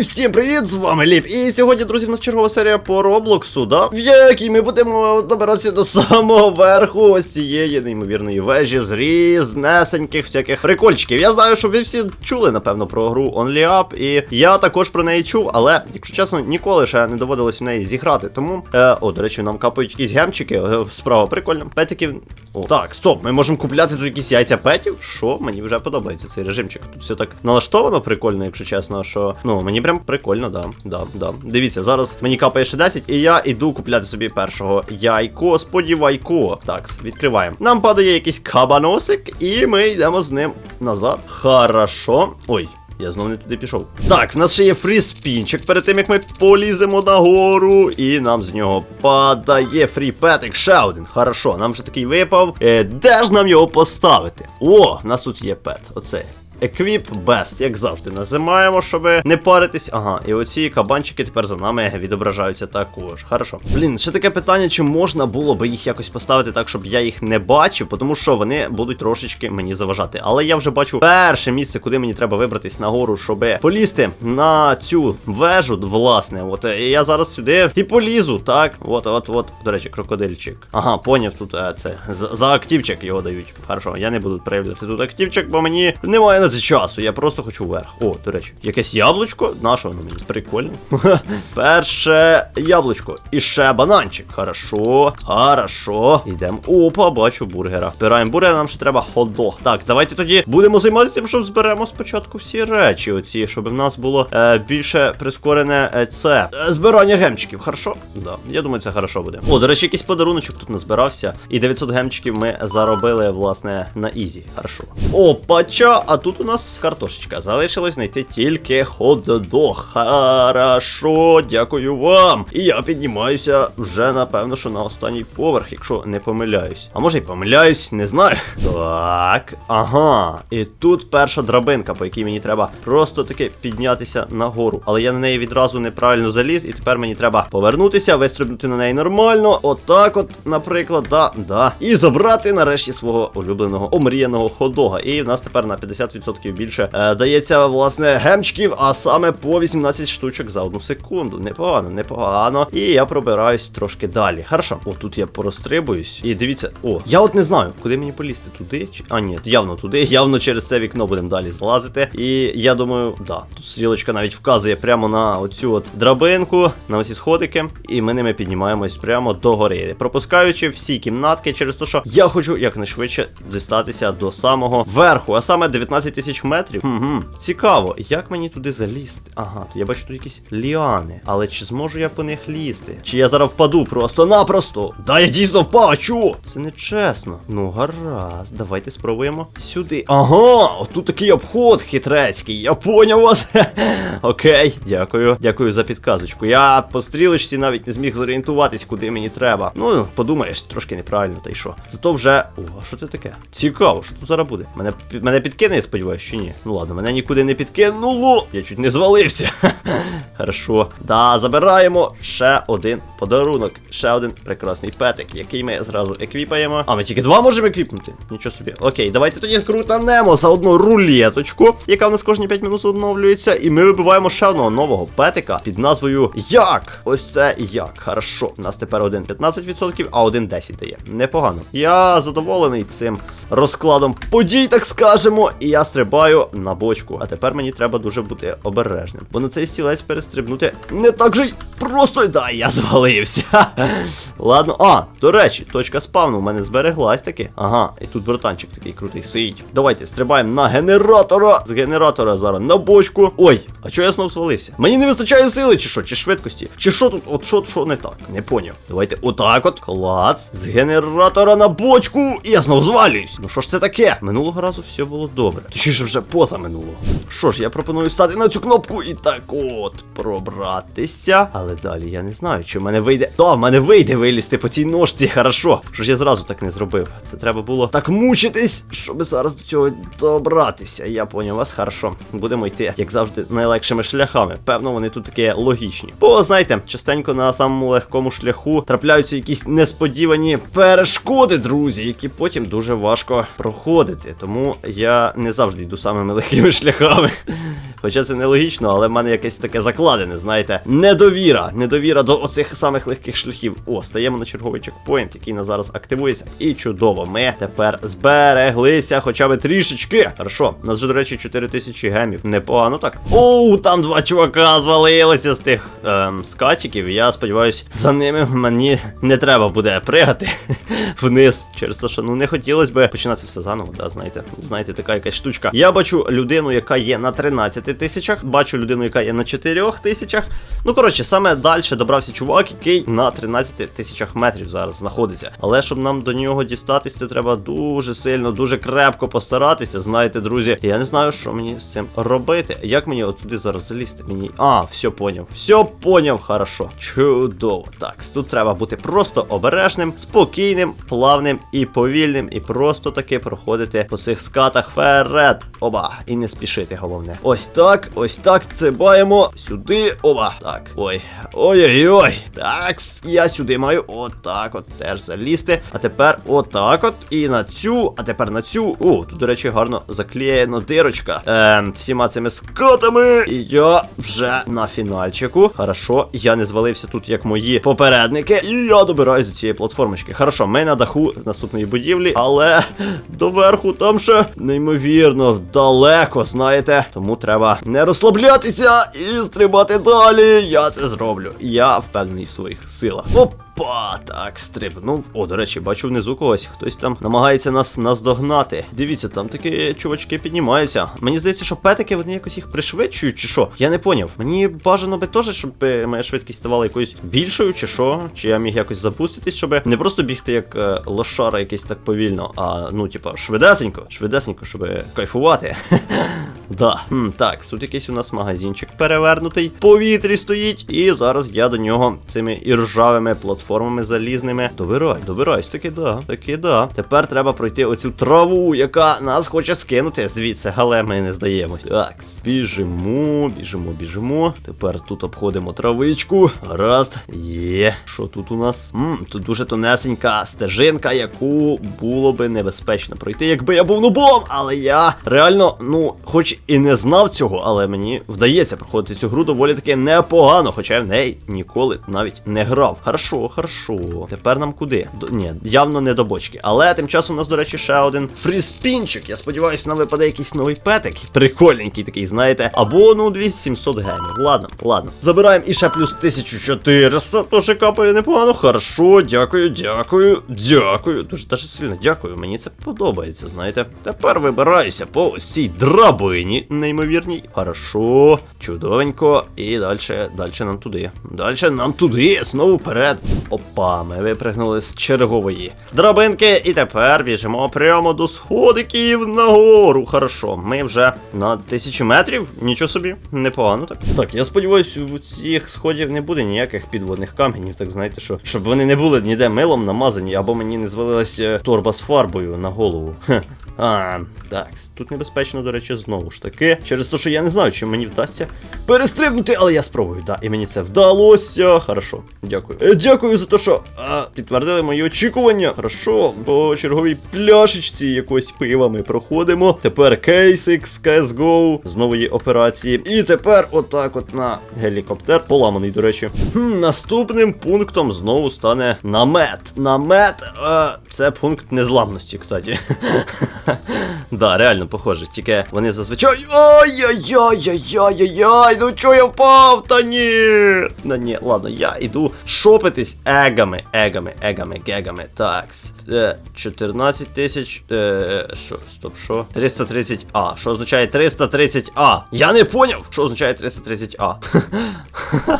Всім привіт, з вами Ліп. І сьогодні, друзі, в нас чергова серія по Роблоксу, да? В якій ми будемо добиратися до самого верху ось цієї неймовірної вежі з різнесеньких всяких прикольчиків. Я знаю, що ви всі чули, напевно, про гру Only Up, і я також про неї чув, але, якщо чесно, ніколи ще не доводилось в неї зіграти. Тому, е, о, до речі, нам капають якісь гемчики. Е, справа прикольно. Петиків. О, так, стоп, ми можемо купляти тут якісь яйця петів. Що? Мені вже подобається цей режимчик. Тут все так налаштовано прикольно, якщо чесно, що ну мені прям прикольно, да. да, да. Дивіться, зараз мені капає ще 10, і я іду купляти собі першого яйко, сподівайко. Так, відкриваємо. Нам падає якийсь кабаносик, і ми йдемо з ним назад. Хорошо. Ой. Я знову не туди пішов. Так, в нас ще є фріспінчик перед тим, як ми поліземо нагору, і нам з нього падає фріпетик. Ще один. Хорошо, нам вже такий випав. Е, де ж нам його поставити? О, в нас тут є пет. Оцей. Equip Best, як завжди, називаємо, щоб не паритись. Ага, і оці кабанчики тепер за нами відображаються також. Хорошо. Блін, ще таке питання, чи можна було би їх якось поставити так, щоб я їх не бачив, тому що вони будуть трошечки мені заважати. Але я вже бачу перше місце, куди мені треба вибратись нагору, щоб полізти на цю вежу, власне. От е, я зараз сюди і полізу, так. От, от, от. До речі, крокодильчик. Ага, поняв, тут е, це за, за активчик його дають. Хорошо, я не буду проявляти тут активчик, бо мені немає на це часу. Я просто хочу вверх. О, до речі, якесь яблучко. Нашого воно мені прикольно. Перше яблучко. І ще бананчик. Хорошо, хорошо. Йдемо. Опа, бачу бургера. Збираємо бургера, нам ще треба хот-дог. Так, давайте тоді будемо займатися тим, що зберемо спочатку всі речі, оці, щоб в нас було е, більше прискорене е, це е, збирання гемчиків. Хорошо? Да, я думаю, це хорошо буде. О, до речі, якийсь подаруночок тут назбирався. І 900 гемчиків ми заробили, власне, на ізі. Хорошо. Опача, а тут у нас картошечка. Залишилось знайти тільки хот-дог. Хорошо, дякую вам. І я піднімаюся вже, напевно, що на останній поверх, якщо не помиляюсь. А може й помиляюсь, не знаю. Так, ага. І тут перша драбинка, по якій мені треба просто таки піднятися нагору. Але я на неї відразу неправильно заліз, і тепер мені треба повернутися, вистрибнути на неї нормально. Отак, от, наприклад, да, да. І забрати нарешті свого улюбленого омріяного ходога. І в нас тепер на 50% більше е, дається, власне, гемчиків, а саме по 18 штучок за одну секунду. Непогано, непогано. І я пробираюсь трошки далі. Хорошо. О, тут я порозстрибуюсь. І дивіться, о, я от не знаю, куди мені полізти. Туди? Чи. А, ні, явно туди. Явно через це вікно будемо далі злазити. І я думаю, да, тут стрілочка навіть вказує прямо на оцю от драбинку, на оці сходики. І ми ними піднімаємось прямо до гори. Пропускаючи всі кімнатки через те, що я хочу якнайшвидше дістатися до самого верху, а саме 19 тисяч метрів. Угу. Цікаво, як мені туди залізти? Ага, то я бачу тут якісь ліани. Але чи зможу я по них лізти? Чи я зараз впаду просто-напросто? Да, я дійсно впав, чу? Це не чесно. Ну, гаразд, давайте спробуємо сюди. Ага, отут такий обход хитрецький. Я поняв вас. Окей, дякую. Дякую за підказочку. Я по стрілочці навіть не зміг зорієнтуватись, куди мені треба. Ну, подумаєш, трошки неправильно, та й що. Зато вже. О, що це таке? Цікаво, що тут зараз буде. Мене мене підкине, я сподіваюся, чи ні. Ну ладно, мене нікуди не підкинуло. Я чуть не звалився. Хорошо. Да, забираємо ще один подарунок. Ще один прекрасний петик, який ми зразу еквіпаємо. А, ми тільки два можемо еквіпнути. Нічого собі. Окей, давайте тоді крутанемо за одну рулеточку, яка в нас кожні 5 минут оновлюється. І ми вибиваємо ще одного нового петика під назвою Як. Ось це як. Хорошо. У нас тепер один 15%, а один 10 дає. Непогано. Я задоволений цим розкладом подій, так скажемо. І я стрибаю на бочку. А тепер мені треба дуже бути обережним. Бо на цей стілець перестрибнути не так же й просто. Да, я звалився. Ладно, а, до речі, точка спавну у мене збереглась таки. Ага, і тут братанчик такий крутий стоїть. Давайте стрибаємо на генератора. З генератора зараз на бочку. Ой, а чого я знов звалився? Мені не вистачає сили, чи що, чи швидкості? Чи що тут, от що, що не так? Не поняв. Давайте отак от. Клац. З генератора на бочку. І я знов звалююсь. Ну що ж це таке? Минулого разу все було добре. Точніше вже поза минулого. Що ж, я пропоную стати на цю кнопку і так от пробратися. Але далі я не знаю, чи в мене вийде. Да, в мене вийде вилізти по цій ножці. Хорошо. Що ж я зразу так не зробив? Це треба було так мучитись, щоб зараз до цього добратися. Я поняв вас, хорошо. Будемо йти, як завжди, найлегшими шляхами. Певно, вони тут такі логічні. Бо знаєте, частенько на самому легкому шляху трапляються якісь несподівані перешкоди, друзі, які потім дуже важко проходити. Тому я не завжди йду самими легкими шляхами. Хоча це нелогічно, але в мене якесь таке закладене, знаєте. Недовіра. Недовіра до оцих самих легких шляхів. О, стаємо на черговий чекпоінт, який на зараз активується. І чудово, ми тепер збереглися хоча б трішечки. Хорошо, у нас же, до речі, 4000 гемів. Непогано так. Оу, там два чувака звалилися з тих ем, скатчиків. Я сподіваюся, за ними мені не треба буде пригати вниз. Через те, що ну не хотілося би починати все заново, да, знаєте. Знаєте, така якась штучка. Я бачу людину, яка є на 13 тисячах, бачу людину, яка є на 4 тисячах. Ну, коротше, саме далі добрався чувак, який на 13 тисячах метрів зараз знаходиться. Але щоб нам до нього дістатись, це треба дуже сильно, дуже крепко постаратися. Знаєте, друзі, я не знаю, що мені з цим робити. Як мені отуди зараз залізти? Мені. А, все поняв. Все поняв, хорошо. Чудово. Так, тут треба бути просто обережним, спокійним, плавним і повільним, і просто таки проходити по цих скатах вперед. Оба. І не спішити, головне. Ось так, ось так. Цибаємо сюди. Оба. Так. Ой. Ой-ой-ой. Так, я сюди маю отак от теж залізти. А тепер отак от. І на цю, а тепер на цю. О, тут, до речі, гарно заклеєно дирочка. Ем, всіма цими скотами. І я вже на фінальчику. Хорошо, я не звалився тут, як мої попередники. І я добираюсь до цієї платформочки. Хорошо, ми на даху з наступної будівлі, але доверху там ще неймовірно далеко, знаєте. Тому треба не розслаблятися і стрибати далі. Я це зроблю. Я впевнений в своїх силах. Опа, так, стрибнув. О, до речі, бачу внизу когось. Хтось там намагається нас наздогнати. Дивіться, там такі чувачки піднімаються. Мені здається, що петики вони якось їх пришвидшують, чи що? Я не поняв. Мені бажано би теж, щоб е, моя швидкість ставала якоюсь більшою, чи що? Чи я міг якось запуститись, щоб не просто бігти як е, лошара якийсь так повільно, а ну, типа, швидесенько, швидесенько, щоб кайфувати. Да, Хм, так, тут якийсь у нас магазинчик перевернутий, повітрі стоїть, і зараз я до нього цими іржавими платформами залізними добираю, добираюсь, таки да, таки да. Тепер треба пройти оцю траву, яка нас хоче скинути звідси, але ми не здаємось. Так, біжимо, біжимо, біжимо. Тепер тут обходимо травичку. Гаразд, є. Що тут у нас? Мм, тут дуже тонесенька стежинка, яку було би небезпечно пройти, якби я був нубом, але я реально, ну, хоч і не знав цього, але мені вдається проходити цю гру доволі таки непогано, хоча я в неї ніколи навіть не грав. Хорошо, хорошо. Тепер нам куди? До... Ні, явно не до бочки. Але тим часом у нас, до речі, ще один фріспінчик. Я сподіваюся, нам випаде якийсь новий петик. Прикольненький такий, знаєте. Або, ну, 2700 гемів. Ладно, ладно. Забираємо і ще плюс 1400. Тож капає непогано. Хорошо, дякую, дякую, дякую. Дуже дуже сильно дякую. Мені це подобається, знаєте. Тепер вибираюся по ось цій драбині неймовірній. Хорошо, чудовенько. І далі, далі нам туди. Далі нам туди. Знову вперед. Опа, ми випригнули з чергової драбинки. І тепер біжимо прямо до сходиків нагору. Хорошо, ми вже на тисячі метрів. Нічого собі, непогано так. Так, я сподіваюся, у цих сходів не буде ніяких підводних каменів, так знаєте, що щоб вони не були ніде милом намазані, або мені не звалилась е, торба з фарбою на голову. А, так, тут небезпечно, до речі, знову ж таки. Через те, що я не знаю, чи мені вдасться перестрибнути, але я спробую, да, і мені це вдалося. Хорошо, дякую. Е, дякую за те, що а, підтвердили мої очікування. Хорошо, по черговій пляшечці якось пива ми проходимо. Тепер кейсик з CSGO з нової операції. І тепер отак от на гелікоптер, поламаний, до речі. Хм, наступним пунктом знову стане намет. Намет, е, це пункт незламності, кстати. Да, реально похоже, тільки вони зазвичай. Ой-ой-ой-ой-ой-ой-ой, ну чо я впав? Та ні. Ну ні, ладно, я іду шопитись егами, егами, егами, гегами. Так. Е, 14 тисяч. Е, що, стоп, що? 330А. Що означає 330А? Я не поняв, що означає 330А.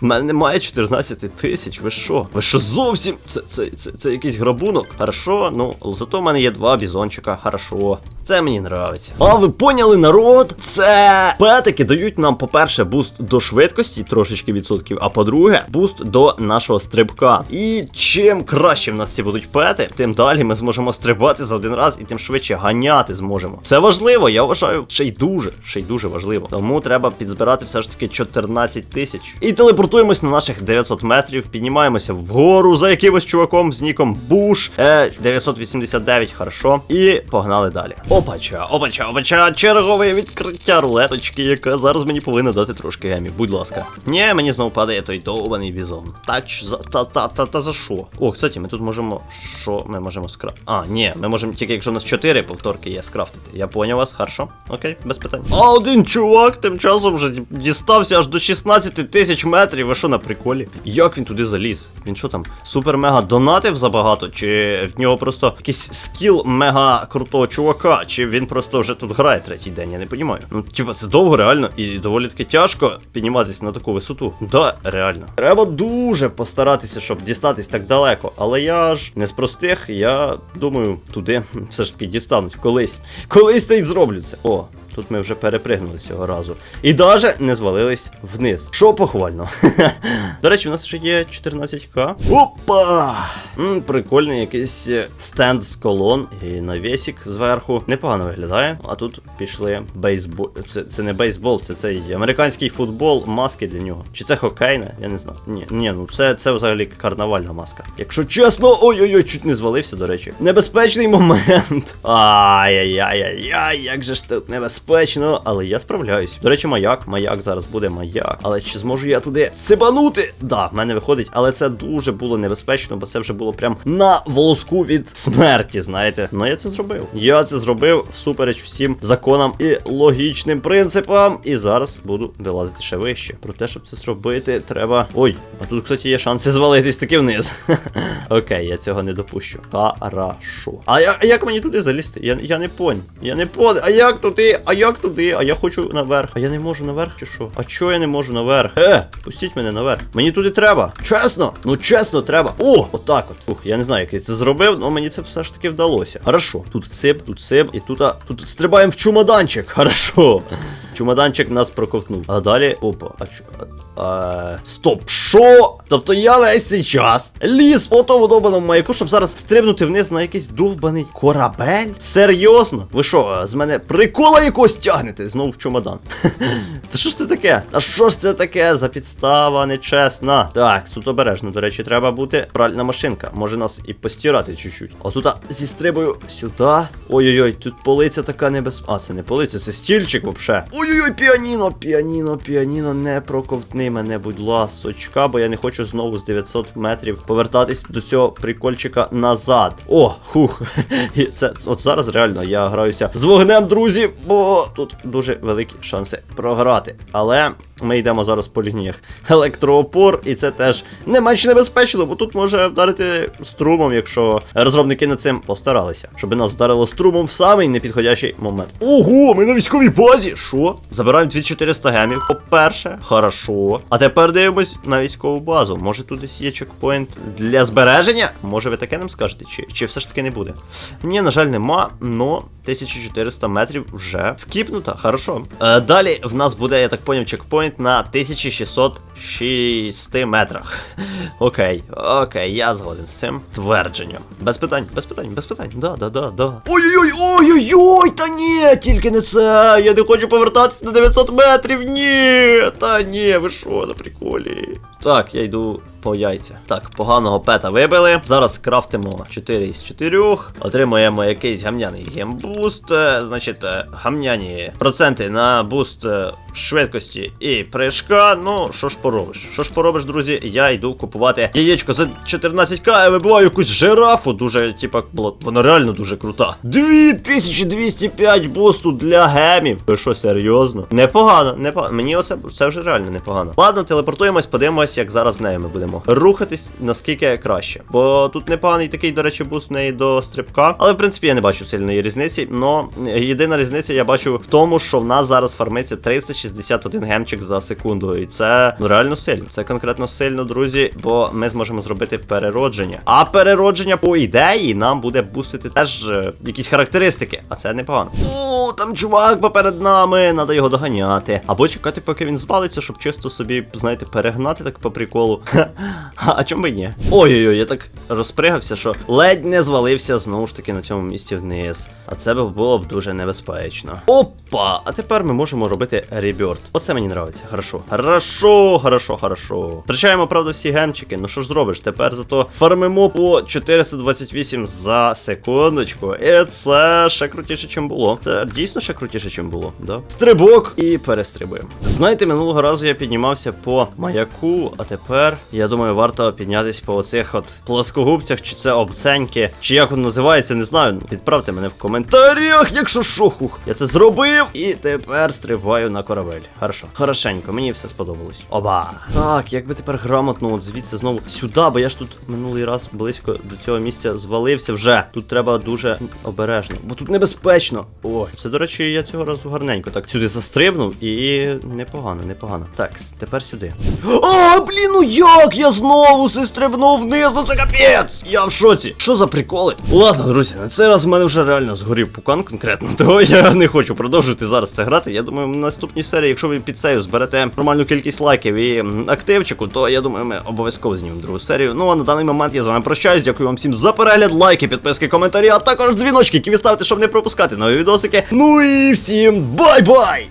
В мене немає 14 тисяч. Ви що? Ви що зовсім? Це, це, це, це якийсь грабунок? Хорошо, ну зато в мене є два бізончика. Хорошо. Це мені нравиться. А ви поняли, народ? Це петики дають нам, по-перше, буст до швидкості, трошечки відсотків, а по-друге, буст до нашого стрибка. Стрибка. І чим краще в нас ці будуть пети, тим далі ми зможемо стрибати за один раз і тим швидше ганяти зможемо. Це важливо, я вважаю, ще й дуже, ще й дуже важливо. Тому треба підзбирати все ж таки 14 тисяч. І телепортуємось на наших 900 метрів, піднімаємося вгору за якимось чуваком з ніком Буш. Е, 989, хорошо. І погнали далі. Опача, опача, опача, чергове відкриття рулеточки, яка зараз мені повинна дати трошки гемів. Будь ласка. Ні, мені знову падає той довбаний бізон. Та, ч- за, та, та, та, та за що? О, кстати, ми тут можемо. Що ми можемо скрафтити? А, ні, ми можемо тільки якщо у нас 4 повторки є скрафтити. Я поняв вас, хорошо? Окей, без питань. А один чувак тим часом вже дістався аж до 16 тисяч метрів. Ви що на приколі? Як він туди заліз? Він що там, супер мега донатив забагато? Чи в нього просто якийсь скіл мега крутого чувака? Чи він просто вже тут грає третій день? Я не розумію. Ну, типа, це довго реально і доволі таки тяжко підніматися на таку висоту. Да, реально. Треба дуже постаратися, щоб дістатись так далеко. Але я ж не з простих, я думаю, туди все ж таки дістанусь колись. Колись та й зроблю це. О. Тут ми вже перепригнули цього разу. І даже не звалились вниз. Що похвально. До речі, у нас ще є 14к. Опа! Прикольний якийсь стенд з колон і навісік зверху. Непогано виглядає. А тут пішли бейсбол. Це, це не бейсбол, це цей американський футбол, маски для нього. Чи це хокейне? Я не знаю. Ні, ні, ну це, це взагалі карнавальна маска. Якщо чесно, ой-ой-ой, чуть не звалився, до речі. Небезпечний момент. Ай-яй-яй-яй, як же ж тут небезпечно, але я справляюсь. До речі, маяк, маяк зараз буде маяк. Але чи зможу я туди сибанути? Да, в мене виходить, але це дуже було небезпечно, бо це вже було прям на волоску від смерті, знаєте. Ну я це зробив. Я це зробив всупереч всім законам і логічним принципам. І зараз буду вилазити ще вище. Про те, щоб це зробити, треба. Ой, а тут, кстати, є шанси звалитись таки вниз. Окей, я цього не допущу. Хорошо. А як мені туди залізти? Я не понь. Я не понь. А як туди? А як туди? А я хочу наверх. А я не можу наверх чи що? А чого я не можу наверх? Е, пустіть мене наверх. Мені туди треба. Чесно. Ну чесно, треба. О, отак от. Ух, я не знаю, як я це зробив, але мені це все ж таки вдалося. Хорошо. Тут сип, тут сип, і тут, а, тут стрибаємо в чумоданчик. Хорошо. Чумоданчик нас проковтнув. А далі. Опа, а що? Е, стоп, що? Тобто я весь цей час ліз по тому довбаному маяку, щоб зараз стрибнути вниз на якийсь довбаний корабель? Серйозно? Ви що, з мене прикола якось тягнете? Знову в чемодан. Та що ж це таке? Та що ж це таке за підстава нечесна? Так, тут обережно, до речі, треба бути пральна машинка. Може нас і постирати чуть-чуть. Отут зістрибую сюди. Ой-ой-ой, тут полиця така небез... А, це не полиця, це стільчик вообще. Ой-ой-ой, піаніно, піаніно, піаніно, не проковтни мене, будь ласочка, бо я не хочу знову з 900 метрів повертатись до цього прикольчика назад. О, хух. І це от зараз реально я граюся з вогнем, друзі, бо тут дуже великі шанси програти. Але ми йдемо зараз по лініях електроопор, і це теж не менш небезпечно, бо тут може вдарити струмом, якщо розробники над цим постаралися, щоб нас вдарило струмом в самий непідходящий момент. Ого, ми на військовій базі! Що? Забираємо 2400 гемів. По-перше, хорошо. А тепер дивимось на військову базу. Може тут є чекпоінт для збереження? Може ви таке нам скажете? Чи, чи все ж таки не буде? Ні, на жаль, нема, но 1400 метрів вже скіпнуто, хорошо. Е, далі в нас буде, я так поняв, чекпоінт на 1606 метрах. Окей, окей, я згоден з цим твердженням. Без питань, без питань, без питань. Да, да, да, да. Ой-ой-ой, ой-ой-ой, та ні, тільки не це. Я не хочу повертатися на 900 метрів. Ні, та ні, ви що, на приколе. Так, я йду по яйця. Так, поганого пета вибили. Зараз крафтимо 4 із 4. Отримуємо якийсь гамняний гембуст. Е, Значить, е, гамняні проценти на буст е, швидкості і прыжка. Ну, що ж поробиш? Що ж поробиш, друзі? Я йду купувати яєчко за 14к, я вибиваю якусь жирафу. Дуже, типа, вона реально дуже крута. 2205 бусту для гемів. Ви що, серйозно? Непогано, непогано. Мені оце це вже реально непогано. Ладно, телепортуємось, подивимось, як зараз з нею ми будемо рухатись наскільки краще. Бо тут непоганий такий, до речі, буст неї до стрибка. Але в принципі я не бачу сильної різниці. Но єдина різниця я бачу в тому, що в нас зараз фармиться 361 гемчик за секунду. І це ну реально сильно. Це конкретно сильно, друзі, бо ми зможемо зробити переродження. А переродження, по ідеї, нам буде бустити теж е, якісь характеристики. А це непогано. О, там чувак поперед нами, треба його доганяти. Або чекати, поки він звалиться, щоб чисто собі, знаєте, перегнати так по приколу. А, чому б ні? Ой-ой-ой, я так розпригався, що ледь не звалився знову ж таки на цьому місці вниз. А це було б дуже небезпечно. Опа! А тепер ми можемо робити реберт. Оце мені нравиться. Хорошо. Хорошо, хорошо, хорошо. Втрачаємо, правда, всі генчики. Ну що ж зробиш? Тепер зато фармимо по 428 за секундочку. І це ще крутіше, чим було. Це дійсно ще крутіше, чим було. Да? Стрибок і перестрибуємо. Знаєте, минулого разу я піднімався по маяку, а тепер я думаю, варто піднятись по оцих от плоскогубцях, чи це обценьки, чи як воно називається, не знаю. Відправте мене в коментарях, якщо шохух. Я це зробив і тепер стрибаю на корабель. Хорошо. Хорошенько, мені все сподобалось. Оба. Так, як би тепер грамотно, от звідси знову сюди, бо я ж тут минулий раз близько до цього місця звалився вже. Тут треба дуже обережно, бо тут небезпечно. Ой, це, до речі, я цього разу гарненько так сюди застрибнув і непогано, непогано. Так, тепер сюди. А, блін, ну як я знову стрибнув вниз, ну це капець! Я в шоці. Що за приколи? Ладно, друзі, на цей раз в мене вже реально згорів пукан конкретно, того я не хочу продовжувати зараз це грати. Я думаю, в наступній серії, якщо ви під цею зберете нормальну кількість лайків і активчику, то я думаю, ми обов'язково знімемо другу серію. Ну а на даний момент я з вами прощаюсь. Дякую вам всім за перегляд, лайки, підписки, коментарі, а також дзвіночки, які ви ставите, щоб не пропускати нові відосики. Ну і всім бай-бай!